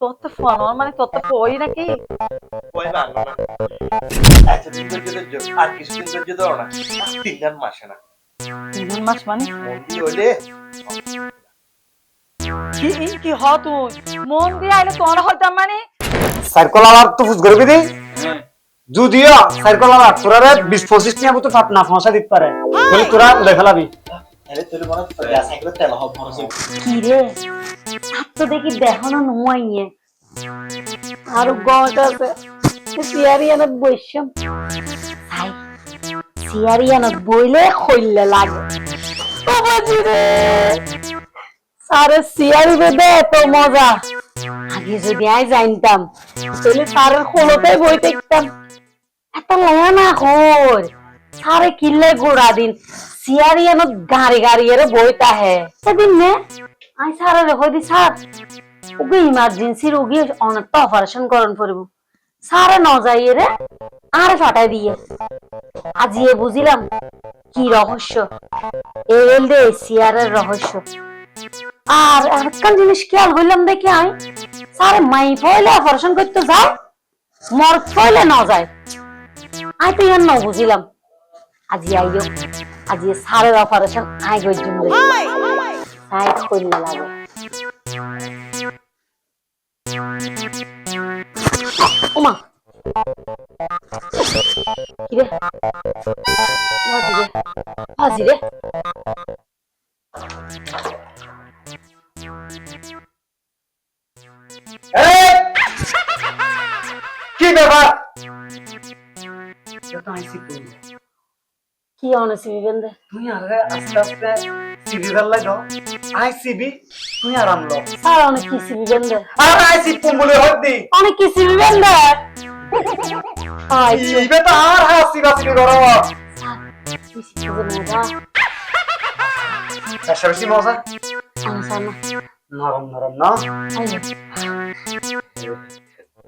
তো ফোন মানে তোর তো কই নাকি? আনলো না আচ্ছা আর ধৈর্য ধরো না। তিন দিন মাসে না। তিন মাস মানে? মন্দির হইলে কি কি হ তুই? মন দিয়ে আইলে তোর হইতাম মানে? সাইকেল আলার তো ফুস করবি দি যদিও সাইকেল আলার তোরা রে বিশ পঁচিশ নিয়ে তো ফাট না ফসা দিতে পারে। বলে তোরা উড়ে দেখি দেখানো নুয়াইয়ে আর গট আছে। সিয়ারিয়ানত বৈশ্যম সিয়ারিয়ানত বইলে খইলে লাগে। বাবাজি রে সারে সিয়ারি বেদে এত মজা। আগে যদি আই জানতাম, তাহলে সারের খোলতে বই দেখতাম। এত লয়া না হর। সারে কিল্লে গোড়া দিন সিয়ারিয়ানত গাড়ি গাড়ি এর বইতা হে। সেদিন নে, আই সারে রেখে দি স্যার ওকে ইমার্জেন্সি রোগী অনেকটা অপারেশন করন পড়ব। সারে ন রে, আরে ফাটাই দিয়ে। আজিয়ে বুঝিলাম কি রহস্য। এল দে সিয়ারের রহস্য। আর আরেকখান জিনিস খেয়াল হইলাম দেখি আই, সারে মাই ফইলে অপারেশন করতে যায়, মর ফইলে ন যায়। আই তো ইয়ান ন বুঝিলাম। আজি আইও। আজি সারের অপারেশন আই গইজুম রে। সাইড কইলে লাগে। ওমা! কিরে ভাজি রে। কি অনেছি বিবেন্দে তুই আরে আস্তে আস্তে সিবি ফেললাই দাও আই সিবি তুই আরাম লো অনেক আর আই অনেক কিছু বিবেন্দে ইবে তো আর হাসি বাসি করো মজা বেশি বেশি মজা আমি স্যার না নরম নরম না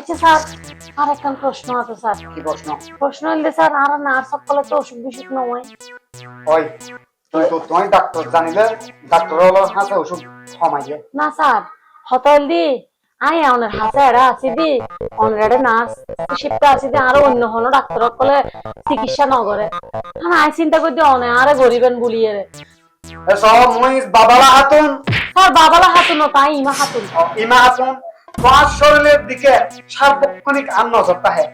আচ্ছা স্যার আর একটা প্রশ্ন আছে স্যার। কি প্রশ্ন? প্রশ্ন হইলে স্যার আর না সকলে তো অসুখ বিসুখ নয়। ওই তুই তো তুই ডাক্তার জানিলে ডাক্তার হলো হাসে কমাইয়ে না স্যার হতল দি আই অনের হাসে এরা আছি দি নার্স শিফটে আছি দি আরও অন্য হলো ডাক্তার কলে চিকিৎসা নগরে। আই চিন্তা করছি অনে আরে গরিবেন বুলিয়ে রে। এ সব মুই বাবালা হাতুন? স্যার বাবালা হাতুন তাই ইমা হাতুন। ইমা হাতুন? তোমার শরীরের দিকে সার্বক্ষণিক আর নজর তাহে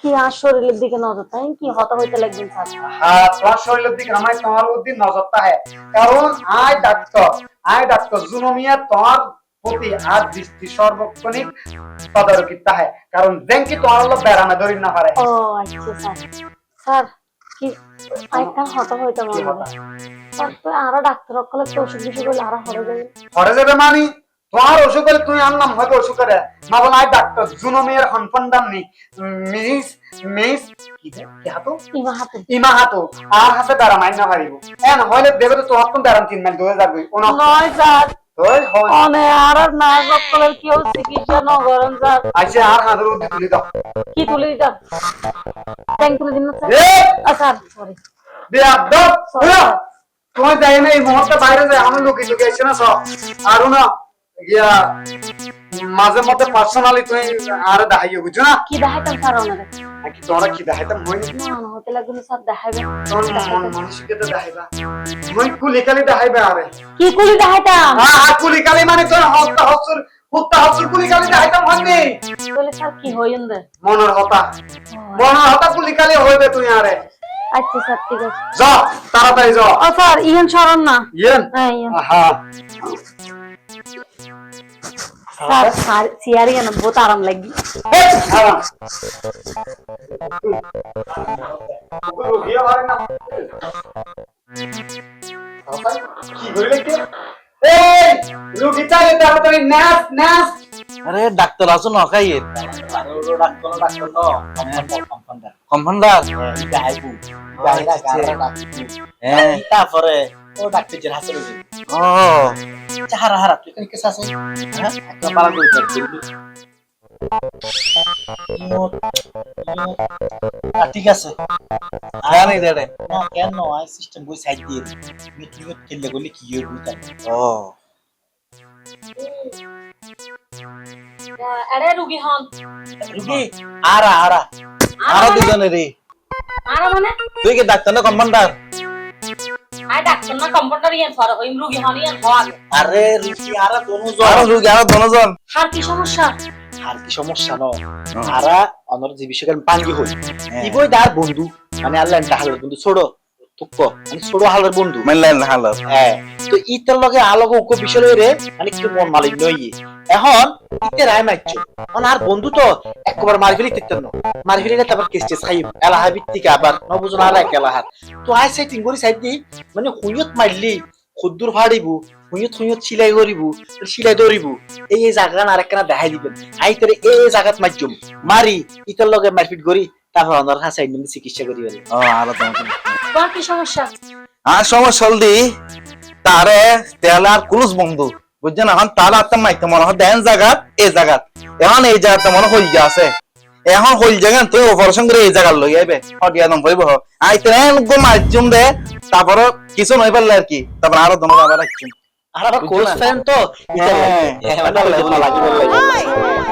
কি আর শরীরের দিকে নজর তাই কি হত হইতে লাগবেন স্যার? হ্যাঁ তোমার শরীরের দিকে আমার তোমার উদ্দিন নজর তাহে কারণ আই ডাক্তার আই ডাক্তার জুনমিয়া তোমার প্রতি আর দৃষ্টি সর্বক্ষণিক তদারকি তাহে কারণ ব্যাংকে তোমার হলো বেড়ানা ধরি না পারে। ও আচ্ছা স্যার। স্যার কি আইকান হত হইতে মনে হতা? স্যার তো আরও ডাক্তার কলে তো অসুখ বিসুখ হলে আরও হরে যাবে। ঘরে যাবে মানি? তোমার অসুখ হলে তুমি আনলাম হয়তো অসুখ করে। না বলে আই ডাক্তার জুনমিয়ার হনফন্ডাম নি মিস মিস ইমা হাতো আর হাতে বেড়া মাইন না পারিব এন হইলে দেবে তো তোমার কোন বেড়াম তিন মাইল দূরে যাবে। নয় স্যার হয়। আর আর কি তুলে দিতাম ট্যাঙ্ক তুলে দিন না স্যার। এ আ, স্যার সরি তোমার যাই না এই মুহূর্তে বাইরে যায় আমার লোকে লোকে এসে না সব আরও না গিয়া মাঝে মধ্যে পার্সোনালি তুমি আর দেখাইও বুঝছ না? কি দেখাইতাম স্যার ওনারে নাকি তোমরা কি দেখাইতাম? মই না না হতে লাগবে না, স্যার দেখাইবে। তোমার মন মানসিকতা দেখাইবা? মই কুলিকালি দেখাইবে আরে। কি কুলি দেখাইতাম? হ্যাঁ হ্যাঁ কুলিকালি মানে তোর হস্তা হস্তুর হুত্তা হস্তুর কুলিকালি দেখাইতাম হয়নি? বলে স্যার কি হইন দে মনের হতা। মনের হতা কুলিকালি হইবে তুই আরে। আচ্ছা স্যার ঠিক আছে। যা তাড়াতাড়ি যা। ও স্যার ইহেন সরণ না। ইয়েন? হ্যাঁ ইহেন হ্যাঁ কি এই রুগীটা এটা তাড়াতাড়ি নাচ নাচ আরে ডাক্তার আছো ন খাইয়ে আর ওর ডাক্তার ডাক্তার তো কম্পাউন্ডার। ডাক্তার হ্যাঁ তারপরে ও ডাক্তার যে হাসে রয়েছে ও। চাহারা হারা তুই কেন কেসে হ্যাঁ? একটা পালা করে দেখ ঠিক আছে। জানি দেড়ে না কেন? আই সিস্টেম বই সাইড দিয়ে মিট মিট খেললে গলি কি হয়ে বুঝতাম ও। আরে রুগী হন। রুগী? আরা আরা। আরও দুজনে রে আর মানে? তুই কি ডাক্তার না কম্পাউন্ডার না কম্পাউন্ডার ইয়ান ফর হইম রুগী হন ইয়ান হওয়া আরে রুগী আরা দোনো আরও রুগী আরও দুজন আর কি সমস্যা? আর কি সমস্যা ন? আরা অনর যে পাঙ্গি হই। হ্যাঁ। ইবই দার বন্ধু? মানে আল্লাহ হালের বন্ধু ছোট তুক্ক মানে ছোট হালের বন্ধু। মেনলেন হালো হ্যাঁ। তো ইতার লগে আলোকে বিষয় রে মানে কি মন মালিক ইয়ে। এখন ইতে রায় মাইছো মানে আর বন্ধু তো একবার মারি ফেলি তিতেন না মারি ফেলি তারপর কেসে খাইব এলাহা ভিত্তিকে আবার নবুজন আলা এক এলাহার। তো আই সাইটিং করি সাইড দি মানে হুইয়ত মারলি খুদ্দুর ফাড়িব হুইয়ত হুইয়ত সিলাই করিব সিলাই ধরিব এই এই জায়গা আর একখানা দেখাই দিবেন। আই তোরে এই এই জায়গাত মারছুম মারি ইতার লগে মারপিট করি তারপর অনর হাসাই নিয়ে চিকিৎসা করি বলে। দুজন তোমার সমস্যা? আর সমস্যা হলদি তারে তেল আর কুলুস বন্ধু। বুঝছেন এখন তার আত্মা মাইতে মনে হয় দেন জায়গাত এই জায়গাত এখন এই জায়গাতে মনে হইল যা আছে এখন হইল জায়গা তুই অপারেশন করে এই জায়গার লই আইবে হডিয়া দম হইব আই তেন গো মাইজুম দে তারপর কিছু নই পারলে আর কি তারপর আরও দম আবার রাখছি আর আবার কোর্স? ফ্যান তো হ্যাঁ, মানে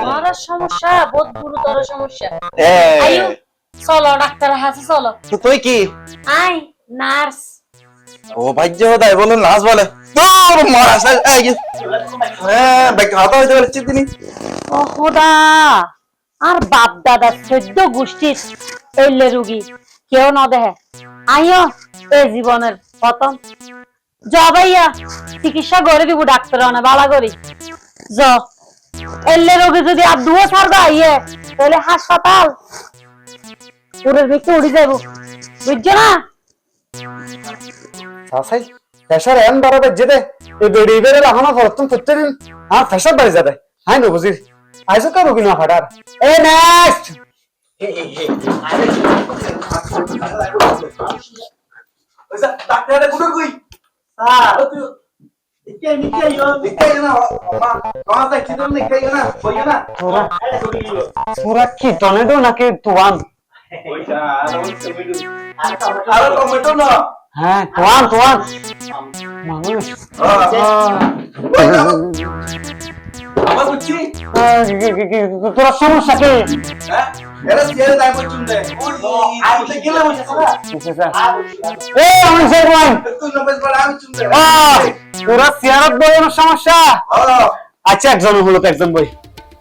তোমার সমস্যা বহুত গুরুতর সমস্যা চলো ডাক্তার হাসে চলো তুই কি আই নার্স ও বলে নাচ বলে। তোর মারা হ্যাঁ হইতে খোদা, আর বাপ দাদা চোদ্দ গোষ্ঠীর এলে রুগী, কেউ ন দেহে। আইও এই জীবনের প্রথম জবাইয়া চিকিৎসা করে দিব ডাক্তার অনে বালা করি। জ এলে রোগী যদি আর দুও ছাড়বা, আইয়ে, তাহলে হাসপাতাল। পুরো ব্যক্তি উড়ি যাইব বুঝছ না? সাসাই প্রেশার এন বাড়াবে যেতে এই বেড়ি বেড়ে লাগানো ফরতন প্রত্যেকদিন আর প্রেশার বাড়ি যাবে হাই নো বুঝি আইসো কা রুগী না ফাটার এ নেক্সট ডাক্তারে গুলো কই স্যার কে নিকে আইও দেখাই না মা কমা কি তোর দেখাই না কই না তোরা আরে করি গেল পুরা কি টর্নেডো নাকি তুয়ান ওইটা আর টমেটো আর আর টমেটো না হ্যাঁ মানুষ কি- তোরা সমস্যা কি? তোরা চেয়ারত সমস্যা আচ্ছা একজন হলো একজন বই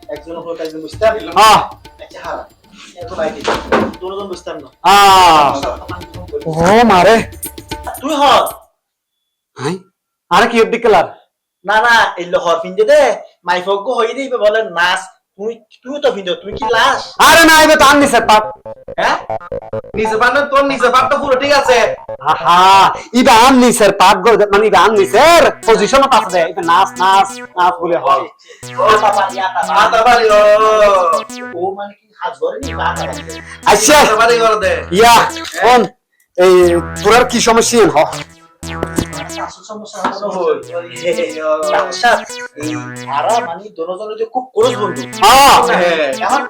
একজন হলো একজন বুঝতে পারলাম হ্যাঁ আচ্ছা হ্যাঁ এখন আইডি দুজন বুঝতাম না। ও মারে। তুই হর হাই? আরে কি অব্দি কালার? না না এই লহর ফিন্দে দে। মাই ফগ্গ হই দিবে বলে নাচ তুই তুই তো ফিন্দে তুই কি লাশ আরে না এবে তো আন নিছে পাপ হ্যাঁ? নিচে পান্না তোর নিচে পাটটা পুরো ঠিক আছে। আহা ইবে আন নিছে পাপ গো মানে ইবে আন নিছে পজিশন পাস দে। ইবে নাচ নাচ নাচ বলে হয় ও বাবা ইয়া বাবা। আতা ও ও মানে কি হাজ করে নি বাবা আচ্ছা। বাড়ি দে। ইয়া কোন? এই তোরার কি সমস্যা হ। আর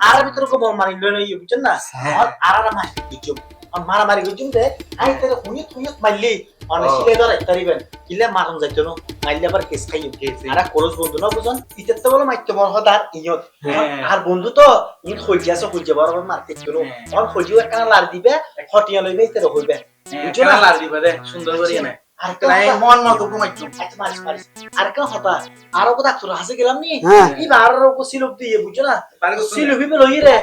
হ্যাঁ ভিতরে মানে বুঝছেন না? আর আর মারি বুঝছ আর মারা মারি বুঝছেন দে আই তেরে হুইত হুইত মারলি অনেক সিলে ধরে তারিবেন কিলে মারন যাইতো না মারলে আবার কেস খাই আরা ক্লোজ বন্ধু না বুঝছেন? ইতে তো বলে মাইতে বড় হত আর ইয়ত। আর বন্ধু তো ইন হইছে আছে হইছে বড় বড় মারতে তো আর হইছে একখানা লার দিবে হটিয়া লইবে ইতে হইবে। বুঝছ না? লাল দিবা দে সুন্দর করে না। আর মন মতো ঘুমাইছো। আচ্ছা মারিস মারিস আর কেন হতা আর ওকে ডাক্তার হাসে গেলাম নি? হ্যাঁ। আর ওকে সিলুপ দিয়ে বুঝছ না? সিলুপি বের হই রে।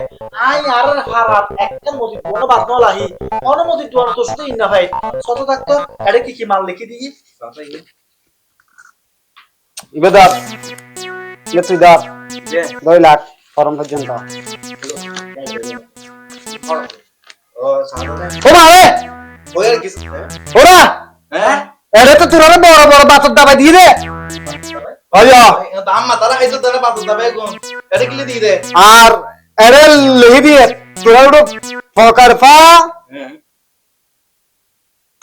আই আর হারাত একটা মতি কোন বাদ নলাহি অনুমতি দোয়ানো তো শুধু ইন্না ভাই। কত ডাক্তার এটা কি কি মাল লিখে দিই ইবে দাও ইবে তুই দাও যে দুই লাখ। ফরম পর্যন্ত ও সামনে ও মারে ওই আর কিছু ওরা! হ্যাঁ? এরে তো তোরা বড় বড় বাতর দাবা দিয়ে দে। আর এরে লিখি দিয়ে তোরা ফকার ফা।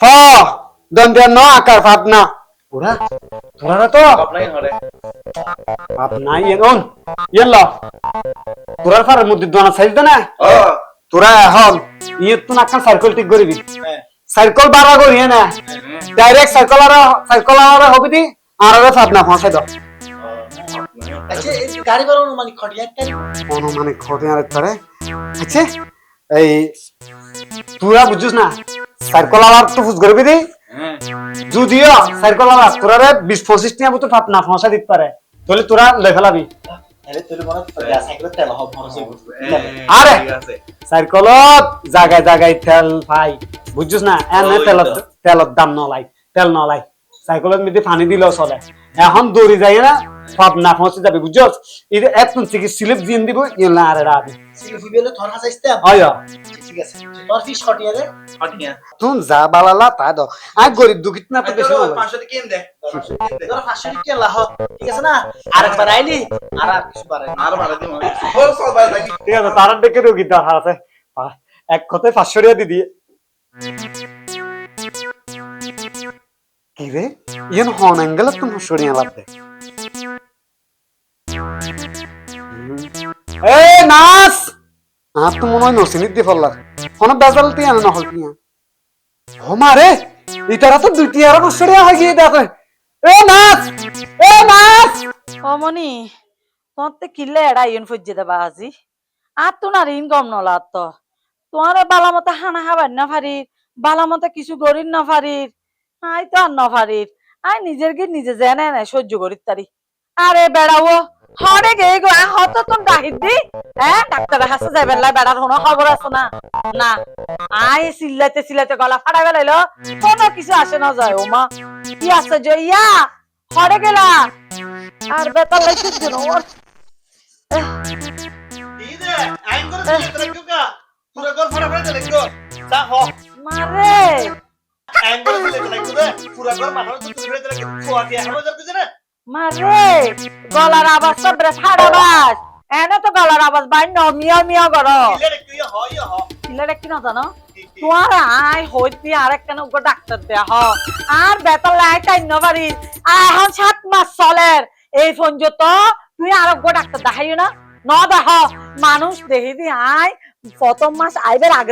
ফ দন্দ্য ন আকার ফাপ না। ওরা তোরা তো? ফাপ না অন ল। তোরা ফার মধ্যে দোনা সাইজ দে না। ও। তোরা এখন ইয়ে তো নাকান সার্কেল ঠিক করবি। হ্যাঁ। সার্কেল বাড়া করি না? ডাইরেক্ট সার্কেল আর সার্কেল আর হবে দি আর আর ফাপ না ফসাই দাও আচ্ছা গাড়ি বাড়ানো মানে খটিয়া আচ্ছা এই তোরা বুঝছিস না? সার্কেল আর তো বুঝ করবি দি। যদিও সার্কেল আর তোরা রে বিশ পঁচিশ টিয়া মতো ফাপ না ফসা দিতে পারে তাহলে তোরা লেফেলাবি আরে তোর জাগাই জায়গায় তেল পাই। বুঝছিস না? এনে তেলত তেলত দাম নলাই তেল নলাই সাইকেলত মিদি পানি দিলেও চলে। এখন দৌড়ি যায় না? ফাপ না ফসে যাবে বুঝছস এটা একদম থেকে স্লিপ দিয়ে দিব ইলা আর রাবি সিলিফি বেলে থর হাসাইছতাম হয় ঠিক আছে। তোর ফিস খটিয়া রে হটিয়া তুমি যা বালালা তা দাও। আর গরিব দুঃখিত না তো বেশি আচ্ছা নলয়। 500 কিন দে। তোর 500 টাকা লাহ ঠিক আছে না? আরেকবার আইলি আর আর কিছু বাড়াই আর ভাড়া দিমু ওর সব ভাই ঠিক আছে তার ডেকে রোগী দরকার আছে। এক কথায় পাঁচশো টাকা দি। দিয়ে কি রে? ইয়েন হন অ্যাঙ্গেল তুমি টাকা লাগবে। এ নাস! আর তো মনে হয় নসিনিত দিয়ে ফেললার কোন বেজাল তিয়া না হল তিয়া। ও ইতারা তো দুই টিয়ার পাঁচশো হয়ে গিয়ে দেখে। এ নাস! এ নাস! অমনি তোমার তো কিল্লে এড়া ফুজে দেবা আজি? আর তো না ঋণ কম নলা তো। তোমার বালা মতো হানা খাবার না ফারির বালা মতো কিছু গরিব না ফারির। আই তো আর না ফারির। আই নিজের কি নিজে জেনে নাই সহ্য করিত তারি। আরে বেড়াও। হরে গে গো হত তো ডাহিত দি। হ্যাঁ ডাক্তার হাসে যাবেন লাই বেড়ার কোনো খবর আছে না? না। আই চিল্লাইতে চিল্লাইতে গলা ফাটা গেলাইলো কোনো কিছু আসে না যায় ও মা কি আছে যে ইয়া হরে গেলা। আর বেতাল লাগছে কেন ওর গল মারে পুরো গল মারে গলার আওয়াজ সব রে ফাড়া বাস। এনে তো গলার আওয়াজ বাই ন মিয়া মিয়া হ কিলে দেখি না। জানো তোমার আই হইতি আর একটা উগ্র ডাক্তার দেয়া হ। আর বেতাল লাই তাই নবারি এখন সাত মাস চলের। এই ফোন যত তুই আর উগ্র ডাক্তার দেখাইও না। ন দেখ মানুষ দেখি দি আই প্রথম মাস আইবার আগে